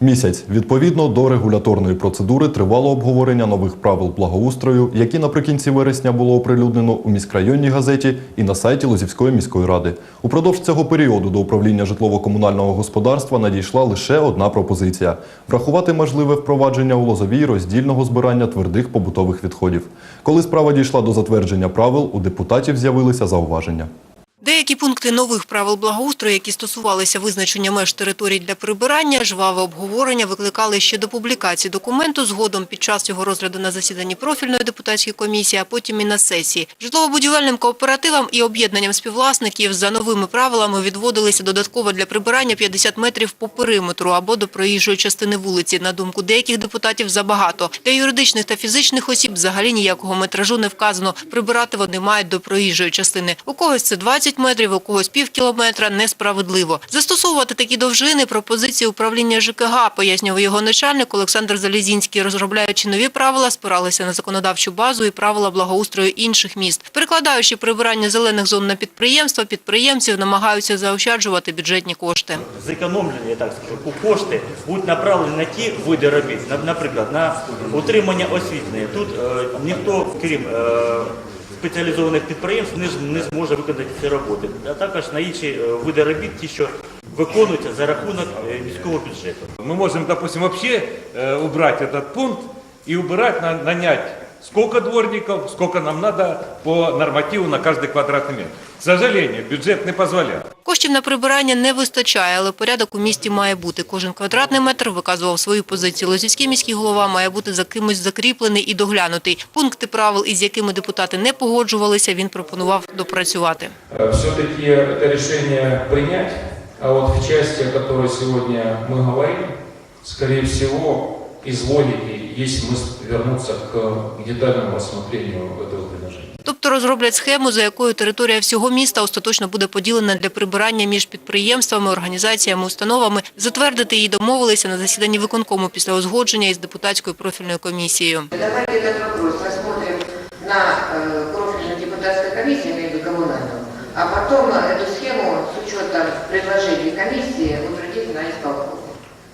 Місяць відповідно до регуляторної процедури тривало обговорення нових правил благоустрою, які наприкінці вересня було оприлюднено у міськрайонній газеті і на сайті Лозівської міської ради. Упродовж цього періоду до управління житлово-комунального господарства надійшла лише одна пропозиція врахувати можливе впровадження у Лозовій роздільного збирання твердих побутових відходів. Коли справа дійшла до затвердження правил, у депутатів з'явилися зауваження. Деякі пункти нових правил благоустрою, які стосувалися визначення меж територій для прибирання, жваве обговорення викликали ще до публікації документу, згодом під час його розгляду на засіданні профільної депутатської комісії, а потім і на сесії. Житлово-будівельним кооперативам і об'єднанням співвласників за новими правилами відводилися додатково для прибирання 50 метрів по периметру або до проїжджої частини вулиці. На думку деяких депутатів, забагато. Для юридичних та фізичних осіб взагалі ніякого метражу не вказано. Прибирати вони мають до проїжджої частини. У когось це 20 метрів, у когось пів кілометра. Несправедливо. Застосовувати такі довжини пропозиції управління ЖКГ, пояснював його начальник Олександр Залізінський. Розробляючи нові правила, спиралися на законодавчу базу і правила благоустрою інших міст. Перекладаючи прибирання зелених зон на підприємства, підприємців намагаються заощаджувати бюджетні кошти. зекономлені, я так скажу, кошти будуть направлені на ті види робіт, На- наприклад, на утримання освітлення. Тут е, ніхто, крім е, спеціалізованих підприємств, не, ж- не зможе виконати ці роботи, а також на інші е, види робіт, ті, що виконуються за рахунок е, міського бюджету. Мы можем, допустим, вообще э, убрать этот пункт и убирать, на- нанять сколько дворников, сколько нам надо по нормативу на каждый квадратный метр. К сожалению, бюджет не позволяет. Коштів на прибирання не вистачає, але порядок у місті має бути. Кожен квадратний метр виказував свою позицію. Лозівський міський голова має бути за кимось закріплений і доглянутий. Пункти правил, із якими депутати не погоджувалися, він пропонував допрацювати. все-таки это решение принять, а вот в части, о которой сегодня мы говорим, скорее всего, из логики есть смысл вернуться к детальному рассмотрению этого предложения. Тобто розроблять схему, за якою територія всього міста остаточно буде поділена для прибирання між підприємствами, організаціями, установами. Затвердити її домовилися на засіданні виконкому після узгодження із депутатською профільною комісією. Давайте этот вопрос рассмотрим на э, профильной депутатской комиссии, имею в виду коммунальную, а потом э, эту схему с учетом предложений комиссии утвердить на исполком.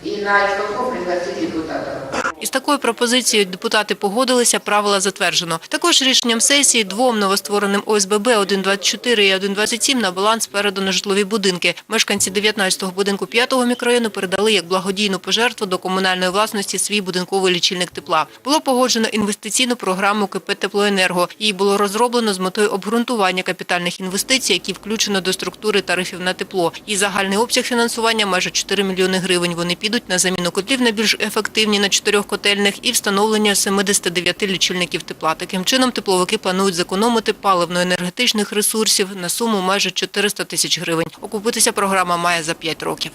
И на исполком пригласить депутатов. Із такою пропозицією депутати погодилися, правила затверджено. Також рішенням сесії двом новоствореним ОСББ 124 і 127 на баланс передано житлові будинки. Мешканці 19-го будинку 5-го мікрорайону передали як благодійну пожертву до комунальної власності свій будинковий лічильник тепла. Було погоджено інвестиційну програму КП «Теплоенерго». Її було розроблено з метою обґрунтування капітальних інвестицій, які включено до структури тарифів на тепло. І загальний обсяг фінансування майже 4 мільйони гривень. Вони підуть на заміну котлів на більш ефективні на чотирьох котельних і встановлення 79 лічильників тепла. Таким чином тепловики планують зекономити паливно-енергетичних ресурсів на суму майже 400 тисяч гривень. Окупитися програма має за 5 років.